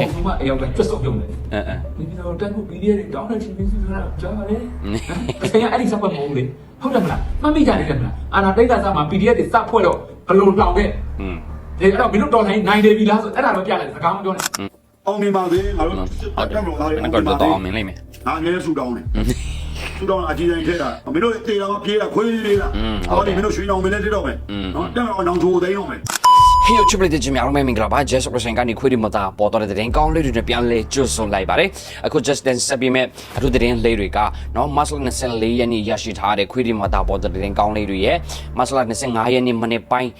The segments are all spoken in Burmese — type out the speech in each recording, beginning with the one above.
ပုံစံမှအယောက်ကကျွတ်စုံပြုံးတယ်အဲအဲဒီပြီးတော့တက်ဖို့ PDF တွေတောင်းတဲ့ချင်းချင်းဆိုတာကြားပါလေအချိန်ကအဲ့ဒီစပတ်မဟုတ်လေဟုတ်တယ်မလားမှတ်မိကြတယ်မလားအာနာတိတ်ကစားမှာ PDF တွေစဖွဲ့တော့ဘလို့လောင်ခဲ့อืมဒီအဲ့တော့မင်းတို့တော်တိုင်းနိုင်တယ်ပြီလားဆိုအဲ့ဒါတော့ပြလိုက်စကားမပြောနဲ့အောင်မြင်ပါသေးငါတို့ဟုတ်တယ်တက်မလို့သားတွေအဲ့ကတော့တော့အောင်မြင်လိမ့်မယ်ငါအငယ်ဆူတောင်းတယ်ဆူတောင်းအကြီးတိုင်းထဲတာမင်းတို့တေတော်ပြေးတာခွေးလေးတာဟောဒီမင်းတို့ရွှေနောင်မင်းနဲ့တက်တော့မယ်နော်တက်တော့နောင်ချိုသိမ်းတော့မယ် ဟေးချစ်ပလက်ချင်းများလုံးမင်္ဂလာပါ Jess Operation ကနေခွေးဒီမတာပေါ်တော့တဲ့တဲ့ကောင်းလေးတွေနဲ့ပြန်လဲကျွတ်ဆုံလိုက်ပါတယ်အခု Just Dance ဆက်ပြီးမဲ့အထူးတဲ့လေးတွေကနော် Muscle 24ရက်နေ့ရရှိထားတဲ့ခွေးဒီမတာပေါ်တော့တဲ့ကောင်းလေးတွေရဲ့ Muscle 25ရက်နေ့မနေ့ပိုင်း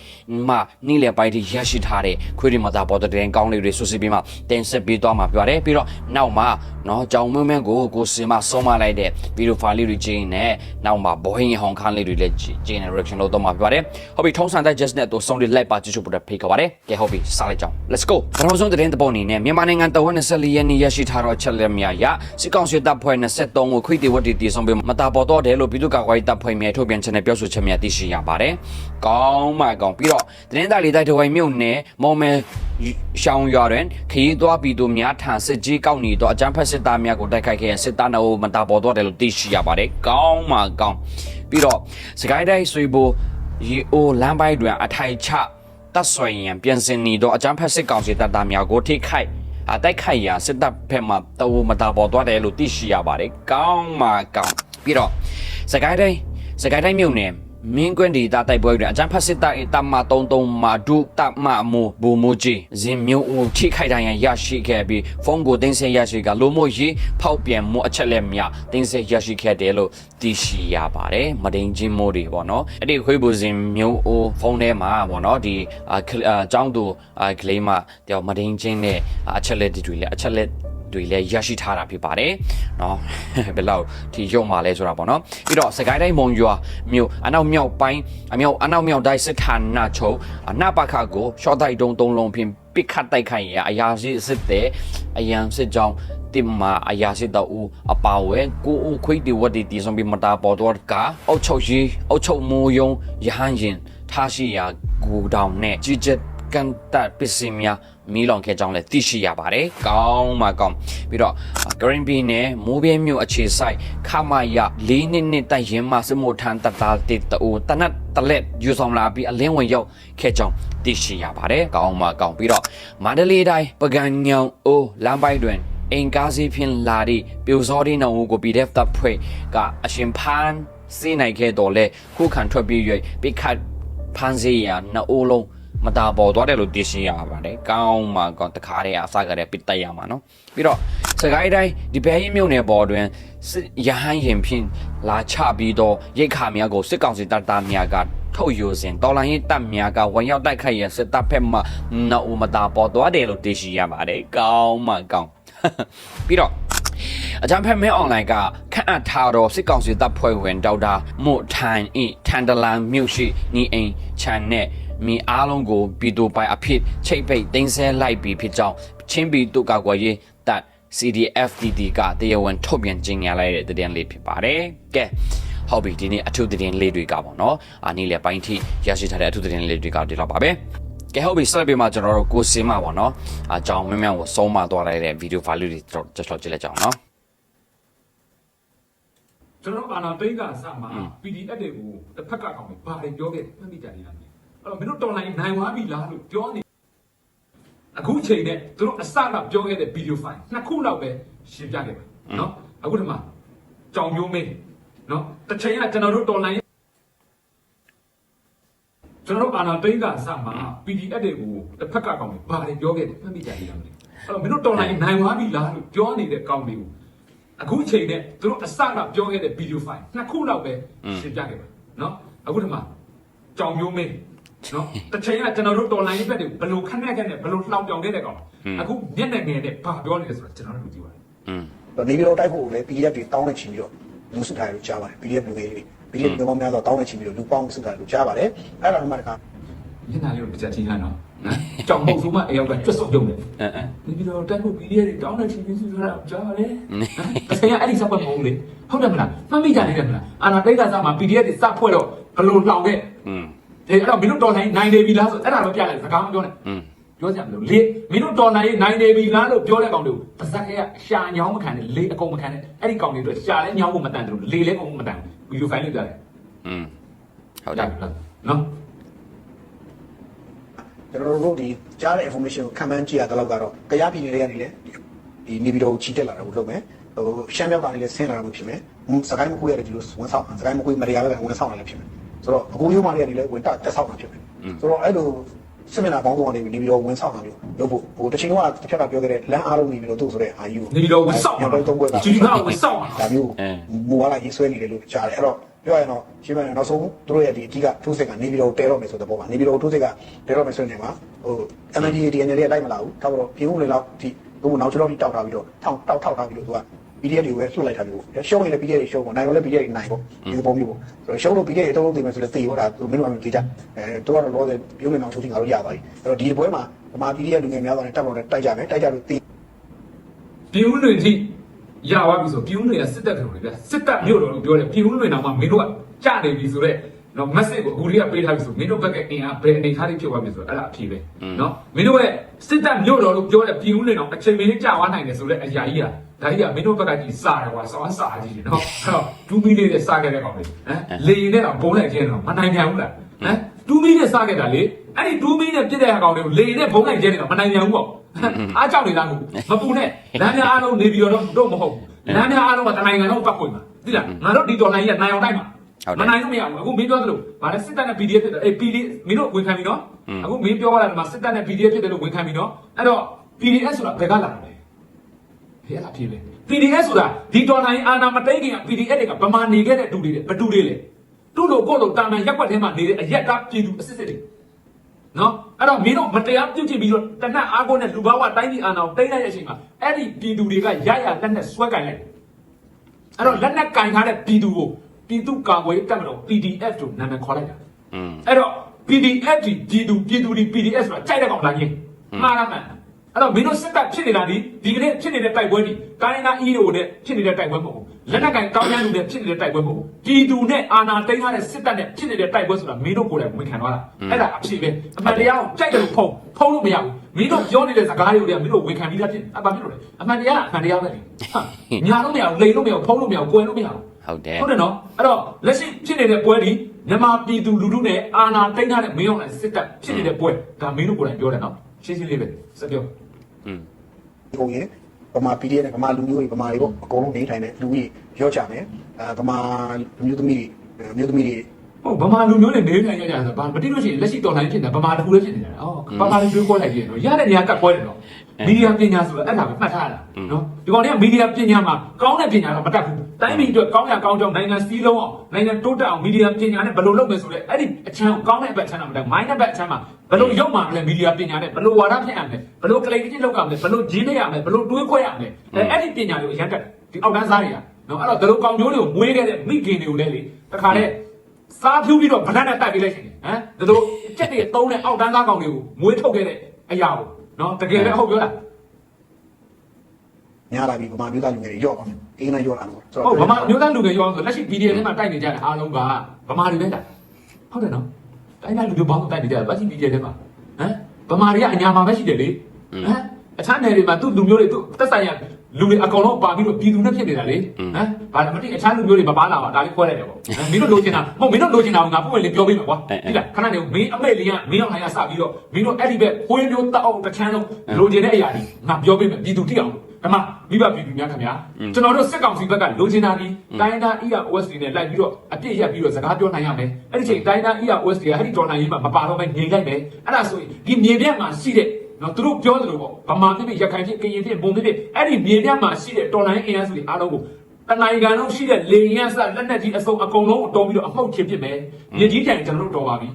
မှာနေ့လယ်ပိုင်းထိရရှိထားတဲ့ခွေးဒီမတာပေါ်တဲ့ကောင်းလေးတွေဆွစစ်ပြီးမှတင်ဆက်ပြီးသွားမှာပြောတယ်ပြီးတော့နောက်မှာနော်ကြောင်မွန်းမန်းကိုကိုစင်မဆုံးမလိုက်တဲ့ဗီဒီယိုဖိုင်လေးတွေကျင်းနဲ့နောက်မှာဘောဟင်းဟောင်ခန်းလေးတွေလည်းကျင်း reaction လုပ်တော့မှာပြောတယ်ဟုတ်ပြီထုံးစံတဲ့ Just နဲ့တော့ဆုံးလေးလိုက်ပါကြည့်ချဖို့ဖိတ်ခေါ်ပါတယ်ကဲဟုတ်ပြီစလိုက်ကြအောင် let's go ပထမဆုံးသတင်းတစ်ပုဒ်အနေနဲ့မြန်မာနိုင်ငံတဝက်24ရက်နေ့ရရှိထားတော့ချက်လက်များရစစ်ကောင်စီတပ်ဖွဲ့23ကိုခွေတီဝတ်တီတည်ဆောင်ပြီးမတာပေါ်တော့တယ်လို့ပြည်သူ့ကာကွယ်ရေးတပ်ဖွဲ့များထုတ်ပြန်ချက်နဲ့ပြောဆိုချက်များသိရှိရပါတယ်ကောင်းမှကောင်းပြီးတော့သတင်းသားလေးတိုက်တဝိုင်မြို့နယ်မော်မဲရှောင်းရွာတွင်ခရီးသွားပြည်သူများထံစစ်ကြီးကောက်နေတော့အကြမ်းဖက်စစ်သားများကိုတိုက်ခိုက်ခဲ့စစ်သားနှုတ်မတာပေါ်တော့တယ်လို့သိရှိရပါတယ်ကောင်းမှကောင်းပြီးတော့စကိုင်းတိုင်းဆွေဘိုရီအိုလမ်းပိုင်းတွင်အထိုင်ချ တပ်ဆွေရင်ပြန်စင်နေတော့အကြမ်းဖက်စစ်ကောင်စီတပ်သားများကိုထိခိုက်အတိုက်ခိုက်ရာစစ်တပ်ဖက်မှတဝမတာပေါ်သွားတယ်လို့သိရှိရပါတယ်။ကောင်းမှကောင်းပြီးတော့စကိုင်းတိုင်းစကိုင်းတိုင်းမြို့နယ် မင်းကွင်းဒီတာတိုက်ပွဲတွင်အကြမ်းဖက်စစ်တပ်၏တပ်မ33မှာဒုတပ်မအမိုးဘူမိုကြီးဇင်မျိုးဦးထိခိုက်ဒဏ်ရာရရှိခဲ့ပြီးဖုန်းကိုတင်းစင်ရရှိကလိုမိုရေးဖောက်ပြန်မှုအချက်လက်များတင်းစင်ရရှိခဲ့တယ်လို့သိရှိရပါတယ်မဒိန်ချင်းမိုးတွေပေါ့နော်အဲ့ဒီခွေးဘူဇင်မျိုးဦးဖုန်းထဲမှာပေါ့နော်ဒီအကျောင်းသူကလေးမတယောက်မဒိန်ချင်းနဲ့အချက်လက်တွေလည်းအချက်လက် တွေလည်းရရှိထားတာဖြစ်ပါတယ်เนาะ ဘယ်လောက်ဒီရုံမှာလဲဆိုတာပေါ့နော်ပြီးတော့စကိုင်းတိုင်းမုံရွာမြို့အနောက်မြောက်ပိုင်းအမြောက်အနောက်မြောက်တိုင်းစစ်ဌာနချုပ်အနပခကိုရှော့တိုက်တုံးသုံးလုံးဖြင့်ပစ်ခတ်တိုက်ခိုက်ရအရာရှိစစ်တဲ့အရန်စစ်ကြောင်းတင်မာအရာရှိတော်ဦးအပါဝဲကိုဦးခွေးတီဝတ်တီတီဆောင်ပြီးမတာပေါ်တော့ကအုတ်ချုပ်ကြီးအုတ်ချုပ်မိုးယုံရဟန်းရင်ထားရှိရာဂူတောင်နဲ့ကြီးကျက်ကန်တပ်ပစ္စည်းများ မီးလောင်ခဲ့ကြောင်းလည်းသိရှိရပါတယ်။ကောင်းမှကောင်းပြီးတော့ Green Bean နဲ့မိုးပြဲမြို့အခြေဆိုင်ခမရ၄နှစ်နှစ်တိုက်ရင်မှစမိုထန်တတာတေတူတနတ်တလက်ယူဆောင်လာပြီးအလင်းဝင်ရောက်ခဲ့ကြောင်းသိရှိရပါတယ်။ကောင်းမှကောင်းပြီးတော့မန္တလေးတိုင်းပကံညောင်အိုးလမ်းပိုင်းတွင်အင်ကားစီဖြင့်လာသည့်ပြိုစောဒီနောင်ကို PDF တပ်ဖွဲ့ကအရှင်ဖန်စီနိုင်ခဲ့တော်လဲခုခံထွက်ပြေး၍ပိခတ်ဖန်စီရနှစ်အိုးလုံး မတာပေါ်သွားတယ်လို့သိရှိရပါတယ်။ကောင်းမှကောင်းတခါတည်းအစကတည်းပစ်တက်ရမှာနော်။ပြီးတော့စကိုင်းတိုင်းဒီဘဲရင်မြို့နယ်ပေါ်တွင်စစ်ရဟန်းရင်ဖြင့်လာချပြီးတော့ရိတ်ခါများကိုစစ်ကောင်စီတပ်သားများကထုတ်ယူစဉ်တော်လိုင်းရေးတပ်များကဝန်ရောက်တိုက်ခိုက်ရန်စစ်တပ်ဖက်မှနော်ဦးမတာပေါ်သွားတယ်လို့သိရှိရပါတယ်။ကောင်းမှကောင်းပြီးတော့အကြံဖက်မဲအွန်လိုင်းကခန့်အပ်ထားတော့စစ်ကောင်စီတပ်ဖွဲ့ဝင်ဒေါက်တာမို့ထိုင်အထန်တလန်မြို့ရှိနီအိမ်ချန် နဲ့မိအားလုံးကိုပြည်သူပိုင်အဖြစ်ချိတ်ပိတ်တင်းဆဲလိုက်ပြီးဖြစ်ကြောင်းချင်းပြည်သူကာကွယ်ရေးတပ် CDFDD ကတရားဝင်ထုတ်ပြန်ကြေညာလိုက်တဲ့သတင်းလေးဖြစ်ပါတယ်။ကဲဟုတ်ပြီဒီနေ့အထူးသတင်းလေးတွေကပေါ့နော်။အာနေ့လေပိုင်းထိရရှိထားတဲ့အထူးသတင်းလေးတွေကဒီလောက်ပါပဲ။ကဲဟုတ်ပြီဆက်ပြီးမှကျွန်တော်တို့ကိုစင်မပေါ့နော်။အကြောင်းမင်းမြန်ကိုစုံးမသွားလိုက်တဲ့ဗီဒီယိုဖိုင်လေးတွေကျွန်တော်ကြည့်လိုက်ကြအောင်နော်။ကျွန်တော်အာနာတိတ်ကစမှာ PDF တွေကိုတစ်ဖက်ကကောင်ပဲဘာတွေပြောခဲ့မှတ်မိကြနေလား အဲ့တော့မင်းတို့တော်လိုင်းနိုင်သွားပြီလားလို့ပြောနေအခုချိန်နဲ့သူတို့အစကပြောခဲ့တဲ့ဗီဒီယိုဖိုင်နှစ်ခုလောက်ပဲရှင်းပြခဲ့ပါနော်အခုဒီမှာကြောင်မျိုးမင်းနော်တစ်ချိန်ကကျွန်တော်တို့တော်လိုင်းကျွန်တော်တို့အာနာတိတ်ကစမှာ PDF တွေကိုတစ်ဖက်ကကောင်ပဲဘာတွေပြောခဲ့မှတ်မိကြနေလားမသိအဲ့တော့မင်းတို့တော်လိုင်းနိုင်သွားပြီလားလို့ပြောနေတဲ့ကောင်တွေကိုအခုချိန်နဲ့သူတို့အစကပြောခဲ့တဲ့ဗီဒီယိုဖိုင်နှစ်ခုလောက်ပဲရှင်းပြခဲ့ပါနော်အခုဒီမှာကြောင်မျိုးမင်း နော်တစ်ချိန်ကကျွန်တော်တို့တော်လိုင်းဘက်တွေဘယ်လိုခက်နဲ့ခက်နဲ့ဘယ်လိုလှောင်ပြောင်ခဲ့တဲ့ကောင်အခုမျက်နှာငယ်နဲ့ဘာပြောနေလဲဆိုတော့ကျွန်တော်တို့ကြည့်ပါမယ် อืม နေပြည်တော်တိုက်ဖို့လည်း PDF တွေတောင်းနေချင်ပြီးတော့လူစုထားရလို့ကြားပါတယ် PDF လူတွေတွေ PDF လူပေါင်းများစွာတောင်းနေချင်ပြီးတော့လူပေါင်းစုထားလို့ကြားပါတယ်အဲ့ဒါမှတခါ မျက်နှာလေးကိုတစ်ချက်ချင်းလိုက်နော်နော်ကြောင်မုတ်ဆိုမှအယောက်ကကျွတ်စုံပြုံးတယ် အဲအဲ နေပြည်တော်တိုက်ဖို့ PDF တွေတောင်းနေချင်ပြီးဆိုတာကြားပါလေတစ်ချိန်ကအဲ့ဒီစပတ်မဟုတ်လေဟုတ်တယ်မလားမှတ်မိကြနေတယ်မလားအာနာတိတ်ကစားမှာ PDF တွေစဖွဲ့တော့ဘယ်လိုလှောင်ခဲ့ อืม ဖေအဲ့တော့မင်းတို့တော်နိုင်နိုင်နေပြီလားဆိုအဲ့ဒါတော့ပြလိုက်စကားမပြောနဲ့ပြောစရာမလိုလေမင်းတို့တော်နိုင်နိုင်နေပြီလားလို့ပြောတဲ့ကောင်တွေကိုပါဇက်ကရှာညောင်းမခံနဲ့လေအကုန်မခံနဲ့အဲ့ဒီကောင်တွေအတွက်ရှာလဲညောင်းဖို့မတန်တယ်လို့လေလဲကုန်မတန်ဘူးဗီဒီယိုဖိုင်လေးပြတယ်อืมဟုတ်တယ်နော်ကျွန်တော်တို့ဒီကြားတဲ့ information ကိုခံမှန်းကြည့်ရတဲ့လောက်ကတော့ကြားပြည်နယ်တွေကနေလည်းဒီနေပြည်တော်ကိုချီတက်လာတာကိုလုပ်မယ်ဟိုရှမ်းမြောက်ကနေလည်းဆင်းလာတာကိုဖြစ်မယ်။စကိုင်းမကွေးရတယ်ဒီလိုဝန်ဆောင်စကိုင်းမကွေးမတရားပဲဝန်ဆောင်လာလည်းဖြစ်မယ်။ ဆိုတော့အခုမျိုးမှတွေကနေလည်းဝင်တက်တက်ဆောက်တာဖြစ်မယ်ဆိုတော့အဲ့လိုစမနာပေါင်းစုံကနေနေပြည်တော်ဝန်ဆောင်တာမျိုးလုပ်ဖို့ဟိုတချိန်တော့တစ်ခါကပြောခဲ့တဲ့လမ်းအားလုံးနေပြည်တော်တို့ဆိုတဲ့အာယူနေပြီးတော့ဝင်ဆောက်ညောင်းတော့သုံးခွဲတာဂျူဒီကဝင်ဆောက်တာဒါမျိုးမူဝါဒရေးဆွဲနေတယ်လို့ကြားတယ်အဲ့တော့ပြောရရင်တော့ရှင်းပြရင်နောက်ဆုံးသူတို့ရဲ့ဒီအကြီးကထိုးစစ်ကနေပြည်တော်တဲတော့မယ်ဆိုတဲ့ပုံပါနေပြည်တော်ထိုးစစ်ကတဲတော့မယ်ဆိုတဲ့နေမှာဟို MND DNL ရဲ့လိုက်မလာဘူးဒါတော့ပြည်ဦးလေလောက်ဒီသူ့နောက်ကျောင်းထိတောက်ထားပြီးတော့ထောက်တောက်ထောက်ထားပြီးတော့သူက PDF တွေပဲဆွတ်လိုက်တာမျိုးရှုံးရင်လည်း PDF တွေရှုံးပေါ့နိုင်တော့လည်း PDF တွေနိုင်ပေါ့ဒီပုံမျိုးပေါ့ဆိုတော့ရှုံးလို့ PDF တွေတုံးလုံးသိမယ်ဆိုလည်းသိရောဒါသူမင်းတို့ကမသိကြအဲတို့ကတော့လောဆယ်ပြည်ဦးလေနောက်ချိုးထိငါတို့ရသွားပြီအဲ့တော့ဒီပွဲမှာဗမာ PDF လူငယ်များသွားတယ်တက်တော့တိုက်ကြမယ်တိုက်ကြလို့သိပြည်ဦးလွင်ထိရသွားပြီဆိုပြည်ဦးလွင်ကစစ်တပ်ကလို့လေဗျစစ်တပ်မြို့တော်လို့ပြောတယ်ပြည်ဦးလွင်တော်မှာမင်းတို့ကကြနေပြီဆိုတော့ နော် message ကိုအခုလေးကပေးထားပြီဆိုမင်းတို့ဘက်ကအင်အားဘယ်အနေထားလေးဖြစ်သွားပြီဆိုတော့အဲ့ဒါအဖြေပဲနော်မင်းတို့ရဲ့စစ်တပ်မြို့တော်လို့ပြောတဲ့ပြည်ဦးလွင်တော်အချိန်မင်းကြာသွားနိုင်တယ်ဆိုတော့အရာကြီးอ่ะဒါကြီးကမင်းတို့ဘက်ကကြီးစားတယ်ကွာစောင်းစားကြီးနော်အဲ့တော့ဒူးမီလေးနဲ့စားခဲ့တဲ့ကောင်လေးဟမ်လေရင်နဲ့တော့ဘုံလိုက်ခြင်းတော့မနိုင်ပြန်ဘူးလားဟမ်ဒူးမီနဲ့စားခဲ့တာလေအဲ့ဒီဒူးမီနဲ့ပြစ်တဲ့ကောင်လေးကိုလေရင်နဲ့ဘုံလိုက်ခြင်းတော့မနိုင်ပြန်ဘူးပေါ့အားကြောက်နေတာကိုမပူနဲ့လမ်းများအားလုံးနေပြီးတော့တော့မဟုတ်ဘူးလမ်းများအားလုံးကတနိုင်ငံလုံးပတ်ပွင့်မှာသိလားငါတို့ဒီတော်လိုင်းကြီးကနိုင်အောင်တိုက်မှာ မနိုင်လို့မရဘူးအခုမင်းပြောသလိုဗါလဲစစ်တပ်နဲ့ PDF ဖြစ်တယ်အေး PD မင်းတို့ဝင်ခံပြီနော်အခုမင်းပြောရတာဒီမှာစစ်တပ်နဲ့ PDF ဖြစ်တယ်လို့ဝင်ခံပြီနော်အဲ့တော့ PDF ဆိုတာဘယ်ကလာလဲဟဲ့အဖြစ်လေ PDF ဆိုတာဒီတော်လိုင်းအာနာမတိတ်ခင်က PDF တွေကဗမာနေခဲ့တဲ့တူတွေဘတူတွေလေတူလို့ကိုလို့တာမန်ရက်ွက်ထဲမှာနေတဲ့အရက်သားပြည်သူအစစ်စစ်တွေနော်အဲ့တော့မင်းတို့မတရားပြုတ်ချပြီးတော့တနတ်အားကိုနဲ့လူဘာဝတိုင်းပြည်အာနာကိုတိတ်လိုက်တဲ့အချိန်မှာအဲ့ဒီပြည်သူတွေကရရလက်နဲ့ဆွဲကင်လိုက်အဲ့တော့လက်နက်ကင်ထားတဲ့ပြည်သူကို ပြည်သူကာကွယ်တက်မလို့ PDF လို့နာမည်ခေါ်လိုက်တာอืมအဲ့တော့ PDF ဒီပြည်သူပြည်သူဒီ PDF ဆိုတာကြိုက်တဲ့ကောင်လာချင်းမှားလားမှန်အဲ့တော့မင်းတို့စစ်တပ်ဖြစ်နေတာဒီဒီကနေ့ဖြစ်နေတဲ့တိုက်ပွဲဒီတိုင်းနာ EO နဲ့ဖြစ်နေတဲ့တိုက်ပွဲမဟုတ်ဘူးလက်နက်ကင်တောင်းရလူနဲ့ဖြစ်နေတဲ့တိုက်ပွဲမဟုတ်ဘူးပြည်သူနဲ့အာဏာသိမ်းထားတဲ့စစ်တပ်နဲ့ဖြစ်နေတဲ့တိုက်ပွဲဆိုတာမင်းတို့ကိုယ်တိုင်ဝန်ခံသွားတာအဲ့ဒါအဖြစ်ပဲအမှန်တရားကိုကြိုက်တယ်လို့ဖုံးဖုံးလို့မရဘူးမင်းတို့ပြောနေတဲ့စကားတွေကိုလည်းမင်းတို့ဝန်ခံပြီးသားဖြစ်အမှန်ဖြစ်လို့လေအမှန်တရားကအမှန်တရားပဲလေဟာညာလို့မရဘူးလိန်လို့မရဘူးဖုံးလို့မရဘူးကွယ်လို့မရဘူး ဟုတ်တယ်ဟုတ်တယ်နော်အဲ့တော့လက်ရှိဖြစ်နေတဲ့ပွဲဒီမြန်မာပြည်သူလူထုနဲ့အာဏာသိမ်းထားတဲ့မင်းအောင်လိုက်စစ်တပ်ဖြစ်နေတဲ့ပွဲဒါမင်းတို့ကိုယ်တိုင်ပြောတယ်နော်ရှင်းရှင်းလေးပဲစပြောอืมပုံရင်ဗမာ PDF နဲ့ဗမာလူမျိုးတွေဗမာတွေပေါ့အကုန်လုံးနေထိုင်တဲ့လူကြီးရောချမယ်အဲဗမာလူမျိုးသမီးတွေမျိုးသမီးတွေဟုတ်ဗမာလူမျိုးနဲ့နေထိုင်ကြကြဆိုဘာမတိလို့ရှိရင်လက်ရှိတော်လှန်ရေးဖြစ်နေတာဗမာတခုလည်းဖြစ်နေတာအော်ဗမာလူမျိုးကိုလိုက်ပြည့်နော်ရတဲ့နေရာကတ်ပွဲတယ်နော် မီဒီယာပညာဆိုတာအဲ့ဒါပဲမှတ်ထားတာနော်ဒီကောင်တွေကမီဒီယာပညာမှာကောင်းတဲ့ပညာတော့မတတ်ဘူးတိုင်းပြည်အတွက်ကောင်းရကောင်းကြောင်းနိုင်ငံစည်းလုံးအောင်နိုင်ငံတိုးတက်အောင်မီဒီယာပညာနဲ့ဘယ်လိုလုပ်မယ်ဆိုလဲအဲ့ဒီအချမ်းကောင်းတဲ့အဘက်ချမ်းတော့မတတ်မိုင်းတဲ့ဘက်အချမ်းမှာဘယ်လိုရုပ်မှလဲမီဒီယာပညာနဲ့ဘယ်လိုဝါဒဖြစ်ရမလဲဘယ်လိုကလိတ်ကြီးလောက်ကမလဲဘယ်လိုဂျင်းနေရမလဲဘယ်လိုတွေးခွဲရမလဲအဲ့ဒီပညာတွေကိုအရန်တက်ဒီအောက်တန်းစားတွေကနော်အဲ့တော့ဒီလိုကောင်မျိုးတွေကိုမွေးခဲ့တဲ့မိခင်တွေကိုလည်းလေတခါလေစားဖြူးပြီးတော့ဗလတ်နဲ့တိုက်ပေးလိုက်ရှင်ဟမ်ဒါတို့ကြက်တွေသုံးတဲ့အောက်တန်းသားကောင်တွေကိုမွေးထုတ်ခဲ့တဲ့အရာကို နော်တကယ်ပဲဟုတ်ပြောလားညာလာပြီးဗမာမျိုးသားလူငယ်တွေရော့ပါမယ်အင်းနဲ့ရော့လာတော့ဆိုဟုတ်ဗမာမျိုးသားလူငယ်ရောဆိုလက်ရှိ PDF ထဲမှာတိုက်နေကြတဲ့အားလုံးကဗမာတွေပဲလားဟုတ်တယ်နော်တိုင်းသားလူမျိုးပေါင်းတိုက်နေကြတယ်လက်ရှိ PDF ထဲမှာဟမ်ဗမာတွေကအညာမှာပဲရှိတယ်လေဟမ်အခြားနယ်တွေမှာသူ့လူမျိုးတွေသူ့တက်ဆိုင်ရ လူတွေအကောင်လုံးပါပြီးတော့ပြည်သူနဲ့ဖြစ်နေတာလေဟမ်ဘာလဲမသိအခြားလူမျိုးတွေမပါလာပါဒါလေးခွဲလိုက်တယ်ပေါ့မင်းတို့လိုချင်တာမဟုတ်မင်းတို့လိုချင်တာကငါပုံဝင်လေးပြောပေးမှာကွာဒီလားခဏနေမင်းအမေလေးကမင်းအောင်လိုက်ရစပြီးတော့မင်းတို့အဲ့ဒီဘက်ဟိုးမျိုးတောက်အောင်တစ်ချမ်းလုံးလိုချင်တဲ့အရာကြီးငါပြောပေးမယ်ပြည်သူတိအောင်ဓမ္မမိဘပြည်သူများခင်ဗျာကျွန်တော်တို့စစ်ကောင်စီဘက်ကလိုချင်တာဒီတိုင်းသား EROSD နဲ့လိုက်ပြီးတော့အပြည့်ရက်ပြီးတော့စကားပြောနိုင်ရမယ်အဲ့ဒီချိန်တိုင်းသား EROSD ကအဲ့ဒီဒေါ်လာရေးမှာမပါတော့ပဲငြိမ်လိုက်မယ်အဲ့ဒါဆိုရင်ဒီမြေပြတ်မှာရှိတဲ့ နော်သူတို့ပြောသလိုပေါ့ဗမာပြည်ပြည်ရခိုင်ပြည်ကရင်ပြည်ဘုံပြည်ပြည်အဲ့ဒီမြေပြတ်မှာရှိတဲ့တော်လိုင်းအင်အားစုတွေအားလုံးကိုတနိုင်ငံလုံးရှိတဲ့လေရင်စလက်နက်ကြီးအစုံအကုန်လုံးတော်ပြီးတော့အမှုတ်ချဖြစ်မယ်မြေကြီးတိုင်ကျွန်တော်တို့တော်ပါပြီ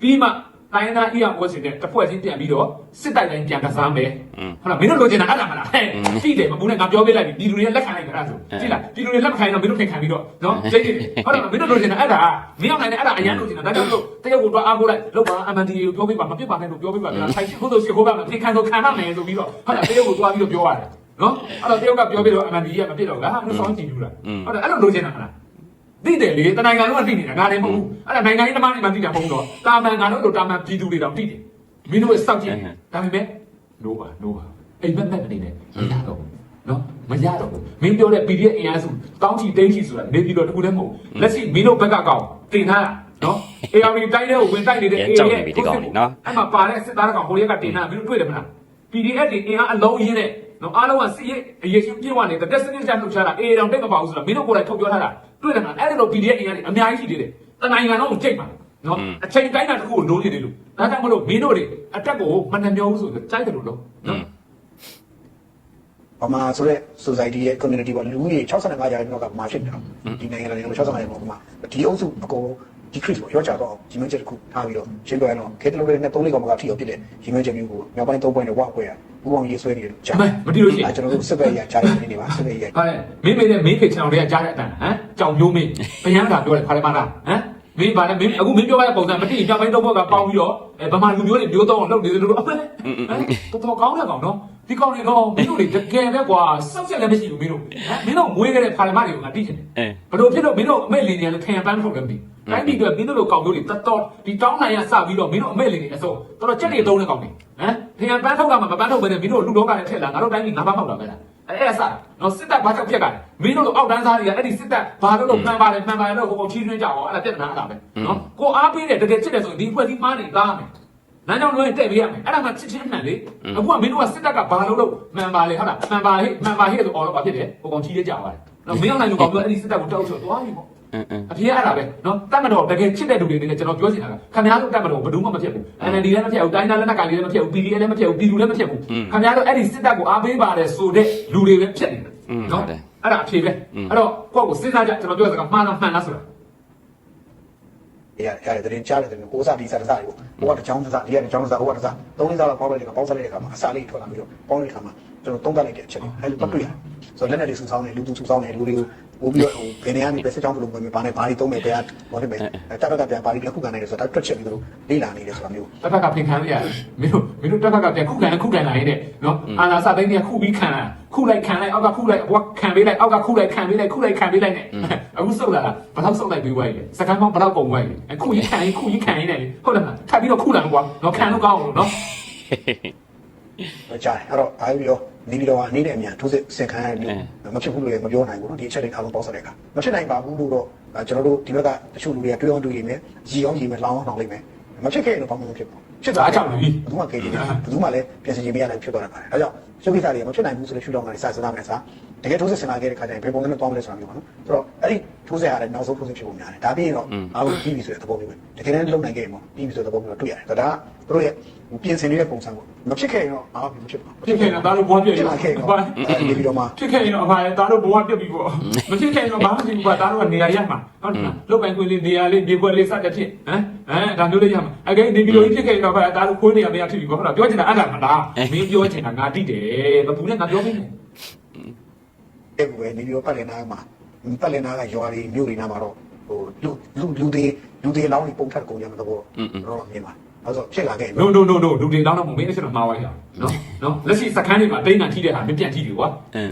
ပြီးမှ တိုင်းသား EROSD နဲ့တစ်ဖွဲ့ချင်းပြန်ပြီးတော့စစ်တိုက်တိုင်းပြန်ကစားမယ်ဟုတ်လားမင်းတို့လိုချင်တာအဲ့ဒါမလားဟဲ့တိတယ်မပူနဲ့ငါပြောပေးလိုက်ပြီပြည်သူတွေကလက်ခံလိုက်ကြတာဆိုကြည့်လားပြည်သူတွေလက်မခံရင်တော့မင်းတို့ခင်ခံပြီးတော့နော်တိတ်တိတ်ဟုတ်လားမင်းတို့လိုချင်တာအဲ့ဒါမင်းအောင်နိုင်တဲ့အဲ့ဒါအရန်လိုချင်တာဒါကြောင့်မို့တရုတ်ကတော့အားကိုးလိုက်လောက်ပါ MND ကိုပြောပေးပါမပြစ်ပါနဲ့လို့ပြောပေးပါဗျာထိုင်ခုတို့ရှိခိုးပါမယ်ပြင်ခံတော့ခံရမယ်ဆိုပြီးတော့ဟုတ်လားတရုတ်ကိုသွားပြီးတော့ပြောရတယ်နော်အဲ့တော့တရုတ်ကပြောပြီးတော့ MND ကမပြစ်တော့ဘူးလားမင်းစောင်းကြည့်ဘူးလားဟုတ်တယ်အဲ့လိုလိုချင်တာမလား သိတယ်လေတနိုင်ငံလုံးကသိနေတာငါလည်းမဟုတ်ဘူးအဲ့ဒါနိုင်ငံရေးသမားတွေမှသိတာမဟုတ်တော့တာမန်ငါတို့လိုတာမန်ပြည်သူတွေတော့သိတယ်မင်းတို့ရဲ့စောက်ကြည့်ဒါပေမဲ့နိုးပါနိုးပါအိမ်မက်မက်အနေနဲ့မရတော့ဘူးနော်မရတော့ဘူးမင်းပြောတဲ့ PDF အင်အားစုတောင်းချီတိန်းချီဆိုတာနေပြီးတော့တခုတည်းမဟုတ်လက်ရှိမင်းတို့ဘက်ကကောက်တင်ထားတာနော် ARV တိုင်းတဲ့ကိုဝင်တိုက်နေတဲ့ AA ရဲ့အဲ့မှာပါတဲ့စစ်သားကောင်ဟိုရက်ကတင်ထားမင်းတို့တွေ့တယ်မလား PDF တွေအင်အားအလုံးရင်းနဲ့နော်အားလုံးကစီးရဲအရေးချင်းပြည့်ဝနေတဲ့တက်စနစ်ချလှုပ်ရှားတာ AA တောင်တိတ်မပါဘူးဆိုတာမင်းတို့ကိုယ်တိုင်ထုတ်ပြောထားတာ တွေ့တယ်မလားအဲ့ဒါတော့ PDF အင်အားတွေအများကြီးရှိသေးတယ်တနိုင်ငံလုံးကိုကြိတ်ပါနော်အချိန်တိုင်းတာတစ်ခုကိုလိုနေတယ်လို့ဒါကြောင့်မလို့မင်းတို့တွေအတက်ကိုမနှမျောဘူးဆိုတော့ကြိုက်တယ်လို့နော်နော်ဗမာဆိုတဲ့ society ရဲ့ community ပေါ့လူကြီး65ရာခိုင်နှုန်းကဗမာဖြစ်နေတာဒီနိုင်ငံတော်65ရာခိုင်နှုန်းကဗမာဒီအုပ်စုအကုန် decrease ပေါ့ရောချတော့ဒီမင်းချက်တစ်ခုထားပြီးတော့ရှင်းပြရတော့ခေတ္တလုံးတွေနဲ့3လေးကောင်မကထိအောင်ဖြစ်တဲ့ဒီမင်းချက်မျိုးကိုမြောက်ပိုင်း3ပွင့်နဲ့ဝအခွဲရဘူးအောင်ရေးဆွဲနေတယ်ကြားကျွန်တော်တို့စစ်ဘက်ရကြားတယ်နေပါစစ်ဘက်ရဟာလေမင်းမေတဲ့မင်းဖေချောင်တွေကကြားတဲ့အတန်ဟမ်ကြောင်မျိုးမင်းဘယန်းကပြောတယ်ခါလေးမလားဟမ်မင်းပါလေမင်းအခုမင်းပြောရတဲ့ပုံစံမတိကြောင်ပိုင်းတော့ဘောကပေါင်းပြီးတော့အဲဗမာလူမျိုးတွေမျိုးတော့လုပ်နေတယ်လို့အမေတော်တော်ကောင်းတဲ့ကောင်နော် ဒီကောင်တွေတော့မင်းတို့တွေတကယ်ပဲကွာစောက်ချက်လည်းမရှိဘူးမင်းတို့ဟမ်မင်းတို့မွေးခဲ့တဲ့ခါလေးမတွေကိုငါတိချင်တယ်အဲဘလို့ဖြစ်တော့မင်းတို့အမေလင်နေလည်းထင်ပန်းထုတ်တယ်မသိတိုင်းပြည်အတွက်မင်းတို့လိုကောင်မျိုးတွေတတော်ဒီတောင်းနိုင်ရစပြီးတော့မင်းတို့အမေလင်နေအစိုးတော်တော်ကြက်တွေသုံးတဲ့ကောင်တွေဟမ်ထင်ပန်းထုတ်တာမှမပန်းထုတ်ပဲနဲ့မင်းတို့လူလောကနဲ့ထက်လာငါတို့တိုင်းပြည်ငါးပါးဖောက်တာပဲလားအဲ့အဲ့ဆာနော်စစ်တပ်ဘာကြောင့်ပြက်ကလဲမင်းတို့လိုအောက်တန်းစားတွေကအဲ့ဒီစစ်တပ်ဘာလို့လို့မှန်ပါတယ်မှန်ပါတယ်တော့ကိုကိုချီးနှွှဲကြအောင်အဲ့ဒါပြက်နာတာပဲနော်ကိုအားပေးတယ်တကယ်ချစ်တယ်ဆိုရင်ဒီဖွဲ့စည်းမားနေသားမယ် လမ်းကြောင်းလို့တက်ပေးရမယ်အဲ့ဒါမှချစ်ချင်းမှန်လေအခုကမင်းတို့ကစစ်တပ်ကဘာလို့လို့မှန်ပါလေဟုတ်လားမှန်ပါဟဲ့မှန်ပါဟဲ့ဆိုအော်တော့ဘာဖြစ်တယ်ကိုကောင်ချီးရကြပါတယ်နော်မင်းအောင်နိုင်လူကောင်ပြောအဲ့ဒီစစ်တပ်ကိုတောက်ချောသွားပြီပေါ့အင်းအင်းအဖေကအဲ့ဒါပဲနော်တတ်မတော်တကယ်ချစ်တဲ့လူတွေနေနဲ့ကျွန်တော်ပြောချင်တာကခင်ဗျားတို့တတ်မတော်ဘယ်သူမှမဖြစ်ဘူး NLD လည်းမဖြစ်ဘူးတိုင်းသားလက်နက်ကလေးလည်းမဖြစ်ဘူး PDF လည်းမဖြစ်ဘူးပြည်သူလည်းမဖြစ်ဘူးခင်ဗျားတို့အဲ့ဒီစစ်တပ်ကိုအားပေးပါတယ်ဆိုတဲ့လူတွေပဲဖြစ်နေတာနော်အဲ့ဒါအဖေပဲအဲ့တော့ကိုယ့်ကိုစဉ်းစားကြကျွန်တော်ပြောစကားမှားလားမှန်လားဆိုတာ ရရတယ်တရင်ကြားတယ်တရင်ကိုစားဒီစားစားကိုဟိုကတချောင်းစားဒီကတချောင်းစားဟိုကတစားသုံးလေးစားလောက်ပေါင်းလိုက်တဲ့ကပေါင်းစားလိုက်တဲ့ကမှာအစာလေးထွက်လာပြီးတော့ပေါင်းလိုက်တဲ့ကမှာ ကျွန်တော်သုံးသပ်လိုက်တဲ့အချက်လေးအဲ့လိုပတ်တွေ့ရဆိုလက်နဲ့တွေဆူဆောင်းတယ်လူသူဆူဆောင်းတယ်လူတွေကိုပို့ပြီးတော့ဟိုဘယ်နေရာနေပဲစက်ချောင်းဘလို့ဝင်ဘာနဲ့ဘာတွေသုံးမယ်တရားဘာတွေပဲတက်တက်ပြန်ဘာတွေပြန်ခုခံနိုင်တယ်ဆိုတာတွက်ချက်ပြီးတော့လေ့လာနေတယ်ဆိုတာမျိုးတစ်ဖက်ကပြင်ခံရရတယ်မင်းတို့မင်းတို့တစ်ဖက်ကပြန်ခုခံခုခံလာရင်တဲ့နော်အာနာစသိန်းကြီးခုပြီးခံလာခုလိုက်ခံလိုက်အောက်ကခုလိုက်ဘွားခံပေးလိုက်အောက်ကခုလိုက်ခံပေးလိုက်ခုလိုက်ခံပေးလိုက်နဲ့အခုစုပ်လာတာဘယ်တော့စုပ်လိုက်ပြီးွားရလဲစကန်ပေါင်းဘယ်တော့ပုံွားရလဲအခုကြီးခံရင်ခုကြီးခံရင်လည်းဟုတ်လားထပ်ပြီးတော့ခုလာကွာနော်ခံလို့ကောင်းအောင်နော် ကြားတယ်အဲ့တော့အားပြီးတော့နေပြီးတော့အနေနဲ့အမြန်ထိုးစစ်စင်ခံရလို့မဖြစ်ဘူးလို့လည်းမပြောနိုင်ဘူးเนาะဒီအချက်တွေအားလုံးပေါင်းစတဲ့အခါမဖြစ်နိုင်ပါဘူးလို့တော့ကျွန်တော်တို့ဒီဘက်ကတချို့လူတွေကတွေးအောင်တွေးနေမယ်ရီအောင်ရီမယ်လောင်းအောင်လောင်းလိုက်မယ်မဖြစ်ခဲ့ရင်တော့ဘာမှမဖြစ်ဘူး ဖြစ်သွားဘယ်သူမှကြိတ်နေတယ်ဘယ်သူမှလည်းပြင်ဆင်ခြင်းမရနိုင်ဖြစ်သွားတာပါတယ်ဒါကြောင့်ရုပ်ကိစ္စတွေမဖြစ်နိုင်ဘူးဆိုတဲ့ရှုထောင့်ကနေစစသားမယ်စားတကယ်ထိုးစစ်ဆင်လာခဲ့တဲ့ခါကျရင်ဘယ်ပုံနဲ့သွားမလဲဆိုတာမျိုးပါနော်ဆိုတော့အဲ့ဒီထိုးစစ်ရတယ်နောက်ဆုံးထိုးစစ်ဖြစ်ပုံများတယ်ဒါပြီးရင်တော့အားလုံးပြီးပြီဆိုတဲ့သဘောမျိုးပဲတကယ်တမ်းလုံနိုင်ခဲ့ရင်ပေါ့ပြီးပြီဆိုတဲ့သဘောမျိုးတွေ့ရတယ်ဒါကသူတို့ရဲ့ပြင်ဆင်နေတဲ့ပုံစံပေါ့မဖြစ်ခဲ့ရင်တော့အားမဖြစ်ပါဘူးဖြစ်ခဲ့ရင်သားတို့ဘွားပြက်ဖြစ်လာခဲ့တော့နေပြီးတော့မှဖြစ်ခဲ့ရင်တော့အဖာလည်းသားတို့ဘွားပြက်ပြီပေါ့မဖြစ်ခဲ့ရင်တော့ဘာမှမဖြစ်ဘူးကွာသားတို့ကနေရာရမှာဟုတ်လားလုတ်ပိုင်ခွင့်လေးနေရာလေးမြေခွက်လေးစတဲ့ဖြစ်ဟမ်ဟမ်ဒါမျိုးလေးရမှာအကဲနေပြီးလို့ဖြစ်ခဲ့ရင်တော့သားတို့ခွေးနေရာမရဖြစ်ပြီပေါ့ဟုတ်လားပြောချင်တာအဲ့ဒါမလားမင်းပြောချင်တာငါတိတယ်ဘဘူးနဲ့ငါပြောမင်းအဲ့ဘယ်နေပြီးတော့ပတ်လည်နာမှာပတ်လည်နာကရွာတွေမြို့တွေနာမှာတော့ဟိုလူလူလူတွေလူတွေလောင်းတွေပုံထက်ကုန်ကြမှာတော့တော့မြင်ပါအဲ့ဆိုဖြစ်လာခဲ့ no no no no လူတွေတောင်းတော့မင်းအစ်တော့မှားသွားရအောင်နော်နော်လက်ရှိစခန်းတွေမှာတိတ်နာထိတဲ့ဟာမပြတ်ထိတယ်ကွာ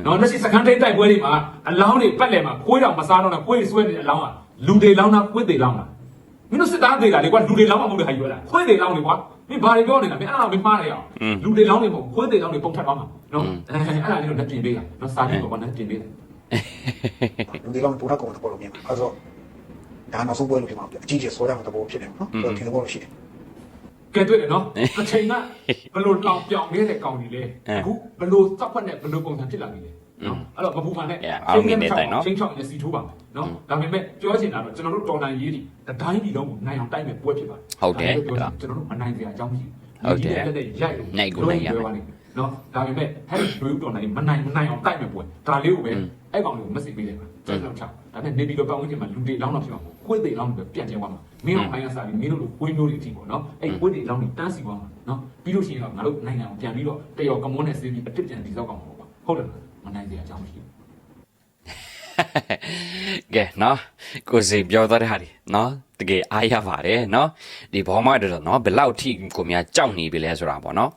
နော်လက်ရှိစခန်းတိတ်တိုက်ပွဲတွေမှာအလောင်းတွေပတ်လည်မှာခွေးတော်မစားတော့နဲ့ခွေးဆွဲနေတဲ့အလောင်းကလူတွေလောင်းတာခွေးတွေလောင်းတာ မင်းတို့စစ်သားသေးတာလေကွာလူတွေလောင်းမှမဟုတ်တဲ့ဟာယူရတာခွေးတွေလောင်းနေကွာမင်းဘာတွေပြောနေတာမင်းအဲ့ဒါမင်းမှားနေအောင်လူတွေလောင်းနေမဟုတ်ခွေးတွေလောင်းနေပုံထက်သွားမှာနော်အဲ့ဒါလေးတော့လက်ပြင်ပေးတာနော်စားကြည့်ပေါ့နော်လက်ပြင်ပေးတယ်လူတွေလောင်းပုံထက်ကုန်တော့လို့မြင်ပါအဲ့ဆိုဒါနောက်ဆုံးပွဲလို့ဖြစ်မှာအကြီးကြီးဆွဲရမှာတော့ဖြစ်တယ်နော်တော့ဒီလိုပေါ့ရှိတယ်ကဲတွေ့တယ်နော်အချိန်ကဘလို့လောင်ပြောင်နေတဲ့ကောင်ကြီးလေအခုဘလို့စက်ဖက်နဲ့ဘလို့ပုံစံဖြစ်လာပြီလေ နော်အဲ့တော့မပူပါနဲ့ချင်းချောင်းနဲ့စီထိုးပါမယ်နော်ဒါပေမဲ့ပြောချင်တာတော့ကျွန်တော်တို့တော်နိုင်ရေးဒီတိုင်းပြည်လုံးကိုနိုင်အောင်တိုက်မဲ့ပွဲဖြစ်ပါတယ်ကျွန်တော်တို့မနိုင်ကြအကြောင်းမရှိရိုက်နော်ဒါပေမဲ့ဟဲ့ဘယ်တော်နိုင်မနိုင်မနိုင်အောင်တိုက်မဲ့ပွဲဒါလေးကိုပဲအဲ့ကောင်လေးကိုမစစ်ပေးလိုက်ပါကျွန်တော်ချောင်းဒါနဲ့နေပြီးတော့ပတ်ဝန်းကျင်မှာလူတွေလောင်းတော့ဖြစ်မှာခွေးတွေလောင်းပဲပြန့်ကျဲသွားမှာမင်းအောင်ပိုင်းကစားပြီးမင်းတို့လိုခွေးမျိုးတွေအထိပေါ့နော်အဲ့ခွေးတွေလောင်းနေတန်းစီသွားမှာနော်ပြီးလို့ရှိရင်တော့ငါတို့နိုင်ငံကိုပြန်ပြီးတော့တရော်ကမွန်းနဲ့စီးပြီးအတစ်ပြန်ဒီစောက်ကောင်ပေါ့ကွာဟုတ်တယ် မနိုင်ကြအကြောင်းမရှိဘူးကဲနော်ကိုစီပြောတော့တဲ့ဟာဒီနော်တကယ်အားရပါတယ်နော်ဒီဘောမတော့နော်ဘယ်လောက်ထိကိုများကြောက်နေပြီလဲဆိုတာပေါ့နော်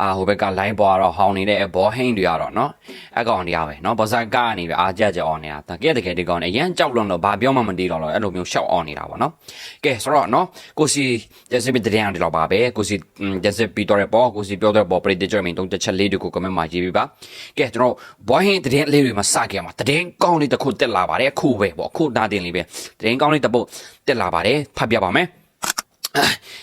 အာဟိုဘက်က line ပေါ်တော့ဟောင်းနေတဲ့ဘောဟိန်းတွေကတော့နော်အကောင်တရားပဲနော်ဘာသာကနေပဲအားကြကြအောင်နေတာတကယ်တကယ်ဒီကောင်အရန်ကြောက်လွန်တော့ဘာပြောမှမတည်တော့တော့အဲ့လိုမျိုးရှောက်အောင်နေတာပေါ့နော်ကဲဆိုတော့နော်ကိုစီကျက်စစ်ပြီးတဲ့အောင်ဒီတော့ပါပဲကိုစီကျက်စစ်ပြီးတော့ပေါ့ကိုစီပြောတော့ပေါ့ပရိသေချာမင်းတုံးတစ်ချက်လေးတွေကို comment မှာရေးပြပါကဲကျွန်တော်ဘောဟင်းတဲ့လေးတွေမှာစခဲ့မှာတဲ့ကောင်းလေးတစ်ခုတက်လာပါတယ်အခုပဲပေါ့အခုနာတင်လေးပဲတဲ့ကောင်းလေးတစ်ပုတ်တက်လာပါတယ်ဖတ်ပြပါမယ်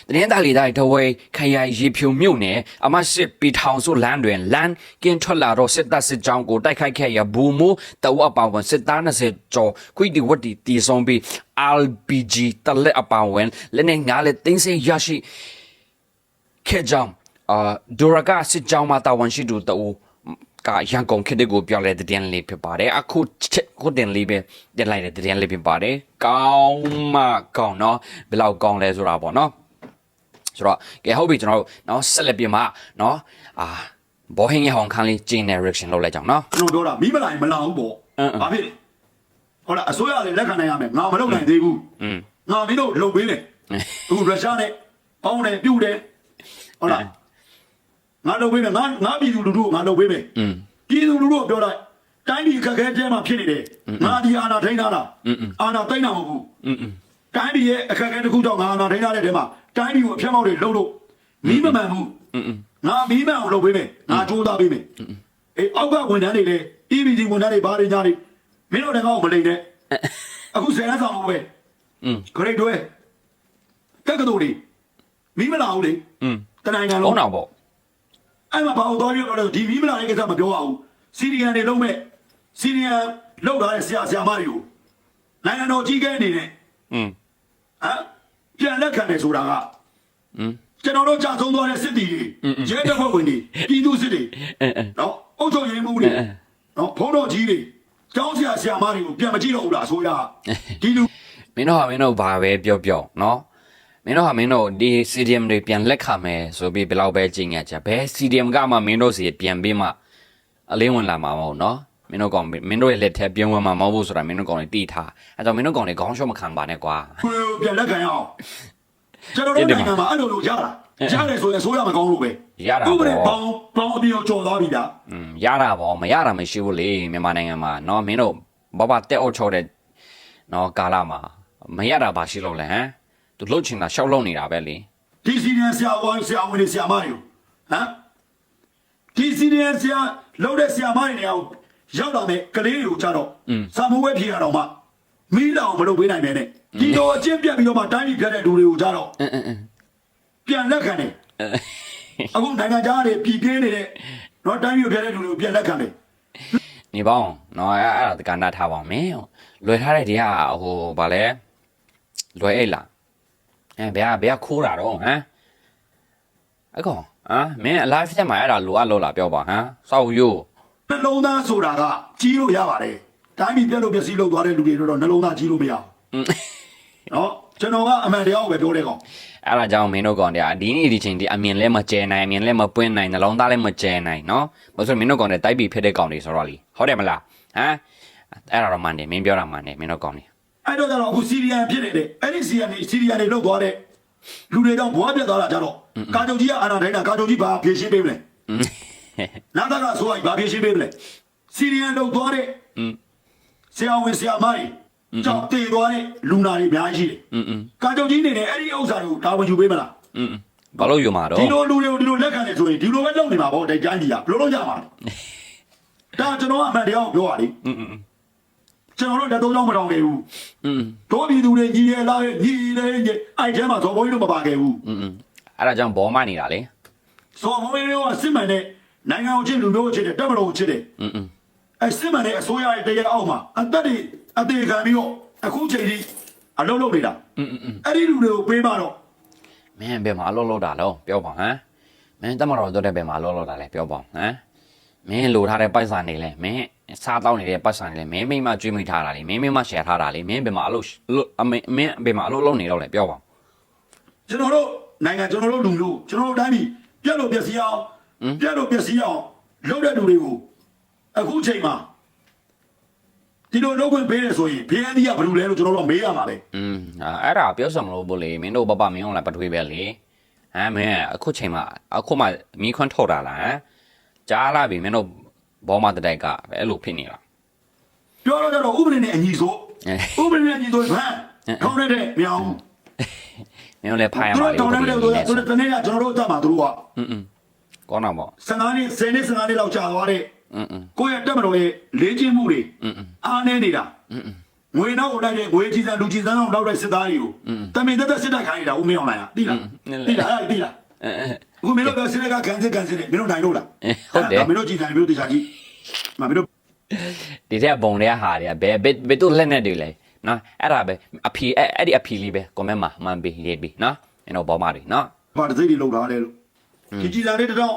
တရင်သားလီတိုင်းတဝဲခရိုင်ရေဖြူမြို့နယ်အမရှိပီထောင်စုလမ်းတွင်လမ်းကင်းထွက်လာတော့စစ်တပ်စစ်ကြောင်းကိုတိုက်ခိုက်ခဲ့ရဘူမူတဝအပါဝင်စစ်သား20ကျော်ခွိတီဝတ်တီတီဆုံးပြီး LPG တလက်အပါဝင်လက်နဲ့ငါလက်တင်းစင်ရရှိခဲ့ကြောင်းအာဒိုရကစစ်ကြောင်းမှာတာဝန်ရှိသူတအူ ကရန်ကုန်ခေတ်ကိုပြောလဲတဲ့တင်လေးဖြစ်ပါတယ်အခုချက်ခုတင်လေးပဲတင်လိုက်တဲ့တင်လေးဖြစ်ပါတယ်ကောင်းမကောင်းเนาะဘယ်လောက်ကောင်းလဲဆိုတာပေါ့เนาะ ဆိုတော့ကဲဟုတ်ပြီကျွန်တော်တို့เนาะဆက်လက်ပြမှာเนาะအာဘောဟင်းရအောင်ခန်းလေးကျင်းတဲ့ reaction လုပ်လိုက်ကြအောင်เนาะ ကျွန်တော်ပြောတာမိမလာရင်မလာဘူးပေါ့ အင်းအင်း ဘာဖြစ်လဲဟုတ်လားအစိုးရလည်းလက်ခံနိုင်ရမယ်ငါမလုပ်နိုင်သေးဘူး อืม ငါမင်းတို့လုပ်ပေးတယ်အခုရုရှားနဲ့ပေါင်းတယ်ပြုတ်တယ်ဟုတ်လား ငါလုပ်ပေးမယ်ငါငါပြည်သူလူထုကိုငါလုပ်ပေးမယ် อืม ပြည်သူလူထုကိုပြောလိုက်တိုင်းပြည်အခက်အခဲတဲမှာဖြစ်နေတယ်ငါဒီအာဏာထိန်းထားတာ อืมอืม အာဏာသိမ်းတာမဟုတ်ဘူး อืมอืม တိုင်းပြည်ရဲ့အခက်အခဲတစ်ခုကြောင့်ငါအာဏာထိန်းထားတဲ့တဲမှာတိုင်းပြည်ကိုအဖျက်မောက်တွေလုပ်လို့မီးမမှန်ဘူး อืมอืม ငါမီးမှန်အောင်လုပ်ပေးမယ်ငါကြိုးစားပေးမယ်အေးအောက်ကဝန်ထမ်းတွေလည်း EBD ဝန်ထမ်းတွေဘာတွေညာတွေမင်းတို့လည်းကောင်းမလိမ့်နဲ့အခုဆယ်လမ်းဆောင်လို့ပဲ อืม ဂရိတ်တွဲတက်ကတူတွေမီးမလာဘူးလေ อืม တနိုင်ငံ ဘုံ လုံး တော့ပေါ့ အဲ့မှာဘာလို့သွားပြောတော့ဒီမီးမလာတဲ့ကိစ္စမပြောရဘူးစီရီယန်တွေလုံးမဲ့စီရီယန်လောက်ထားတဲ့ဆရာဆရာမတွေကိုနိုင်ငံတော်ကြီးကဲအနေနဲ့ อืม ဟမ်ပြန်လက်ခံတယ်ဆိုတာက อืม ကျွန်တော်တို့ကြာဆုံးသွားတဲ့စစ်တီတွေရဲတပ်ဖွဲ့ဝင်တွေပြည်သူစစ်တွေ အဲအဲ နော်အုပ်ချုပ်ရေးမှုတွေ အဲအဲ နော်ဘုန်းတော်ကြီးတွေကျောင်းဆရာဆရာမတွေကိုပြန်မကြည့်တော့ဘူးလားအစိုးရကဒီလူ မင်းတို့ဟာမင်းတို့ဘာပဲပြောပြောเนาะ မင်းတို့ဟာမင်းတို့ဒီ CDM တွေပြန်လက်ခံမယ်ဆိုပြီးဘယ်လောက်ပဲကြင်ရကြဘယ် CDM ကမှမင်းတို့စီပြန်ပြီးမှအလင်းဝင်လာမှာမဟုတ်เนาะမင်းတို့ကောင်မင်းတို့ရဲ့လက်ထက်ပြန်ဝင်မှာမဟုတ်ဘူးဆိုတာမင်းတို့ကောင်တွေတီးထားအဲကြောင့်မင်းတို့ကောင်တွေခေါင်းရှော့မခံပါနဲ့ကွာ ကိုပြန်လက်ခံရအောင်ကျွန်တော်တို့နိုင်ငံမှာအဲ့လိုလိုရတာရတယ်ဆိုရင်အစိုးရမကောင်းလို့ပဲ ရတာ ဥပဒေ ပေါ့ ပေါင်းပေါင်းအပြင်ကိုကြော်သွားပြီလား อืมရတာပေါ့မရတာမရှိဘူးလေမြန်မာနိုင်ငံမှာเนาะမင်းတို့ဘာဘာတက်အောက်ချောတဲ့เนาะကာလာမှာမရတာဘာရှိလို့လဲဟမ် သူလှုပ်ချင်တာရှောက်လှုပ်နေတာပဲလေဒီစီနီယာဆရာဝန်ဆရာဝန်ဆရာမတွေဟမ်ဒီစီနီယာဆရာလှုပ်တဲ့ဆရာမတွေနေအောင်ရောက်လာတဲ့ကလေးတွေကိုကြတော့စာမိုးဝဲဖြေရတော့မှမီးလောင်မလုပ်ပေးနိုင်ပဲနဲ့ဒီတော့အချင်းပြတ်ပြီးတော့မှတိုင်းပြည်ပြတ်တဲ့လူတွေကိုကြတော့ပြန်လက်ခံတယ်အခုနိုင်ငံခြားတွေပြည်ပြင်းနေတဲ့တော့တိုင်းပြည်ပြတ်တဲ့လူတွေကိုပြန်လက်ခံတယ်နေပေါင်းနော်အဲ့အဲ့ဒါကဏ္ဍထားပါမယ်လွယ်ထားတဲ့တရားဟိုဗာလဲလွယ်အိတ်လား အဲဘယ်ကဘယ်ကခိုးတာတော့ဟမ်အကောင်အာမင်း live တက်မှာအဲ့ဒါလိုအပ်လို့လားပြောပါဟမ်စောက်ယူနှလုံးသားဆိုတာကကြီးလို့ရပါတယ်တိုင်းပြည်ပြတ်လို့ပြည့်စည်လို့သွားတဲ့လူတွေတော့နှလုံးသားကြီးလို့မရဘူးနော်ကျွန်တော်ကအမှန်တရားကိုပဲပြောတဲ့ကောင်အဲ့ဒါကြောင့်မင်းတို့ကောင်တွေကဒီနေ့ဒီချိန်ဒီအမြင်လဲမကျဲနိုင်အမြင်လဲမပွင့်နိုင်နှလုံးသားလဲမကျဲနိုင်နော်ဘာလို့လဲမင်းတို့ကောင်တွေတိုက်ပြီးဖြစ်တဲ့ကောင်တွေဆိုတော့လीဟုတ်တယ်မလားဟမ်အဲ့ဒါတော့မှန်တယ်မင်းပြောတာမှန်တယ်မင်းတို့ကောင်တွေ အဲ့တော့ကတော့အခုစီရီယန်ဖြစ်နေတယ်အဲ့ဒီစီရီယန်နေစီရီယန်နေလောက်သွားတဲ့လူတွေတော့ဘွားပြတ်သွားတာကြတော့ကာချုပ်ကြီးကအာဏာတိုင်းတာကာချုပ်ကြီးဘာဖြေရှင်းပေးမလဲနန္ဒကဆိုရင်ဘာဖြေရှင်းပေးမလဲစီရီယန်လောက်သွားတဲ့ဆရာဝန်ဆရာမကြီးကြောက်တည်သွားတဲ့လူနာတွေအများကြီးတယ်ကာချုပ်ကြီးနေနဲ့အဲ့ဒီဥစ္စာတွေကိုတာဝန်ယူပေးမလားဘာလို့ယူမှာတော့ဒီလိုလူတွေကိုဒီလိုလက်ခံနေဆိုရင်ဒီလိုပဲလုပ်နေမှာပေါ့တိုက်ကြမ်းကြီးကဘယ်လိုလုပ်ကြမှာလဲဒါကျွန်တော်အမှန်တရားကိုပြောရလေ ကျွန်တော်တို့လက်သုံးချောင်းမတောင်းခဲ့ဘူး อืม တို့ပြည်သူတွေညီရဲလားညီရဲညီအဲ့ထဲမှာဇော်ဘုန်းကြီးတို့မပါခဲ့ဘူး อืมအဲ့ဒါကြောင့်ဘောမနေတာလေ ဇော်ဘုန်းကြီးတို့ကစစ်မှန်တဲ့နိုင်ငံကိုချစ်လူမျိုးကိုချစ်တယ်တပ်မတော်ကိုချစ်တယ် อืมอืม အဲ့စစ်မှန်တဲ့အစိုးရရဲ့တရားအောက်မှာအသက်တွေအသေးခံပြီးတော့အခုချိန်ထိအလုံးလုံးနေတာ อืมอืม အဲ့ဒီလူတွေကိုပေးမှတော့ မင်းဘယ်မှာအလုပ်လုပ်တာလဲပြောပါဟမ်မင်းတမတော်တို့တဲ့ဘယ်မှာအလုပ်လုပ်တာလဲပြောပါဟမ် မင်းလိုထားတဲ့ပိုက်ဆံနေလဲမင်းစားတောင်းနေတဲ့ပိုက်ဆံနေလဲမင်းမိမကျွေးမိထားတာလေမင်းမိမရှယ်ထားတာလေမင်းဘယ်မှာအလုပ်အမင်းမင်းဘယ်မှာအလုပ်လုပ်နေတော့လဲပြောပါကျွန်တော်တို့နိုင်ငံကျွန်တော်တို့လူမျိုးကျွန်တော်တို့တိုင်းပြည်ပြတ်လို့ပျက်စီးအောင်ပြတ်လို့ပျက်စီးအောင်လုပ်တဲ့လူတွေကိုအခုချိန်မှာဒီလိုလုပ်ခွင့်ပေးတယ်ဆိုရင်ဖျက်သည်ကဘယ်လိုလဲလို့ကျွန်တော်တို့မေးရမှာပဲอืมအဲ့ဒါပြောစမလို့ဘို့လေမင်းတို့ဘဘမင်းအောင်လာပထွေးပဲလေဟမ်မင်းအခုချိန်မှာအခုမှမီးခွန်းထုတ်တာလားဟမ် ကြားလာပြီမင်းတို့ဘောမတတိုက်ကပဲအဲ့လိုဖြစ်နေတာပြောတော့ကြတော့ဥပဒေနဲ့အညီဆိုဥပဒေနဲ့အညီဆိုဟမ်ကောင်းတဲ့မြောင်မင်းတို့လည်းဖိုင်ရမှာလေတော်တယ်တော်တယ်တော်တယ်တနေ့ကကျွန်တော်တို့အတမှာတို့ကအင်းအင်းကောင်းတာပေါ့15နှစ်10နှစ်15နှစ်လောက်ကြာသွားတဲ့အင်းအင်းကိုယ့်ရဲ့တက်မတော်ရဲ့လေ့ကျင့်မှုတွေအင်းအင်းအားနည်းနေတာအင်းအင်းငွေနောက်လိုက်တဲ့ငွေကြီးစံလူကြီးစံအောင်လောက်တဲ့စစ်သားတွေကိုတမင်သက်သက်စစ်တိုက်ခိုင်းနေတာဦးမင်းအောင်လာရသိလားသိလားသိလားအဲ အဲအခုမင်းတို့ကစစ်တပ်ကကန်စစ်ကန်စစ်နေမင်းတို့နိုင်လို့လားဟုတ်တယ်မင်းတို့ကြည်တယ်မင်းတို့တရားကြီးမင်းတို့ဒီတဲ့ဘုံတွေကဟာတွေကဘယ်ဘယ်ဘယ်တို့လက်နဲ့တွေလဲနော်အဲ့ဒါပဲအဖြေအဲ့အဲ့ဒီအဖြေလေးပဲကွန်မန့်မှာမှန်ပြီးရေးပြီးနော်ကျွန်တော်ဘောမတွေနော်ဘာတစိတ်တွေလောက်ထားလဲလို့ကြီးကြီးစားလေးတစ်တော့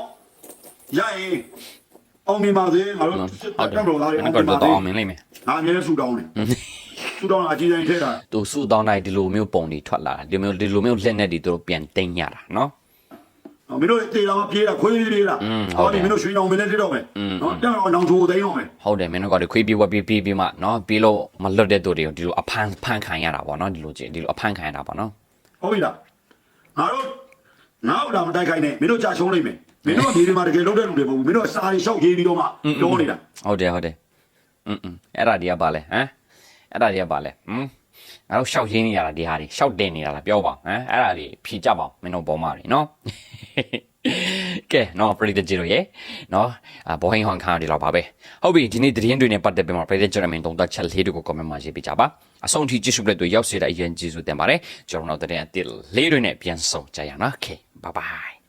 ရရင်အောင်မြင်ပါစေငါတို့စစ်ဟုတ်တယ်တပ်တော်သားတွေငါကတော့တော့အောင်မြင်လိမ့်မယ်ငါအမြဲတမ်းဆူတောင်းတယ်ဆူတောင်းတာအကြီးတိုင်းထဲတာသူစုတောင်းတိုင်းဒီလိုမျိုးပုံတွေထွက်လာတာဒီလိုမျိုးဒီလိုမျိုးလက်နဲ့တွေသူတို့ပြန်တင်ရတာနော် မင်းတို့တေတော်ပြေးတာခွေးလေးလေးလား อืมဟုတ်တယ် ဒီမင်းတို့ရွှေတောင်မင်းလေးတက်တော့မယ် อืม နော်တက်တော့နောင်ချိုသိမ်းတော့မယ် ဟုတ်တယ်မင်းတို့ကဒီခွေးပြေးဝက်ပြေးပြေးပြီးမှနော်ပြီးလို့မလွတ်တဲ့သူတွေကိုဒီလိုအဖမ်းဖမ်းခံရတာပေါ့နော်ဒီလိုကြည့်ဒီလိုအဖမ်းခံရတာပေါ့နော် ဟုတ်ပြီလားငါတို့ငါ့ကိုလာမတိုက်ခိုင်းနဲ့မင်းတို့ကြာရှုံးလိမ့်မယ်မင်းတို့ကမြေတွေမှာတကယ်လုံးတဲ့လူတွေမဟုတ်ဘူးမင်းတို့စာရီလျှောက်ရေးပြီးတော့မှပြောနေတာ ဟုတ်တယ်ဟုတ်တယ်อืมอืมအဲ့ဒါတွေကပါလဲဟမ်အဲ့ဒါတွေကပါလဲဟမ် ငါတို့ရှောက်ရင်းနေရတာဒီဟာတွေရှောက်တင်နေတာလားပြောပါဟမ်အဲ့ဒါတွေဖြေကြပါဦးမင်းတို့ပေါ်မှာတွေနော်ကဲနော်ပရိသတ်ကြီးတို့ရေနော်အဘောဟင်းဟောင်းခါဒီတော့ပါပဲဟုတ်ပြီဒီနေ့သတင်းတွေနဲ့ပတ်သက်ပြီးမှပရိသတ်ကျွန်တော်မင်းတုံးသက်ချက်လေးတွေကို comment မှာရေးပေးကြပါအဆုံးထိကြည့်ရှုတဲ့သူရောက်စေတဲ့အရင်ကျေးဇူးတင်ပါတယ်ကျွန်တော်တို့သတင်းအစ်စ်လေးတွေနဲ့ပြန်ဆောင်ကြရအောင်နော် okay bye bye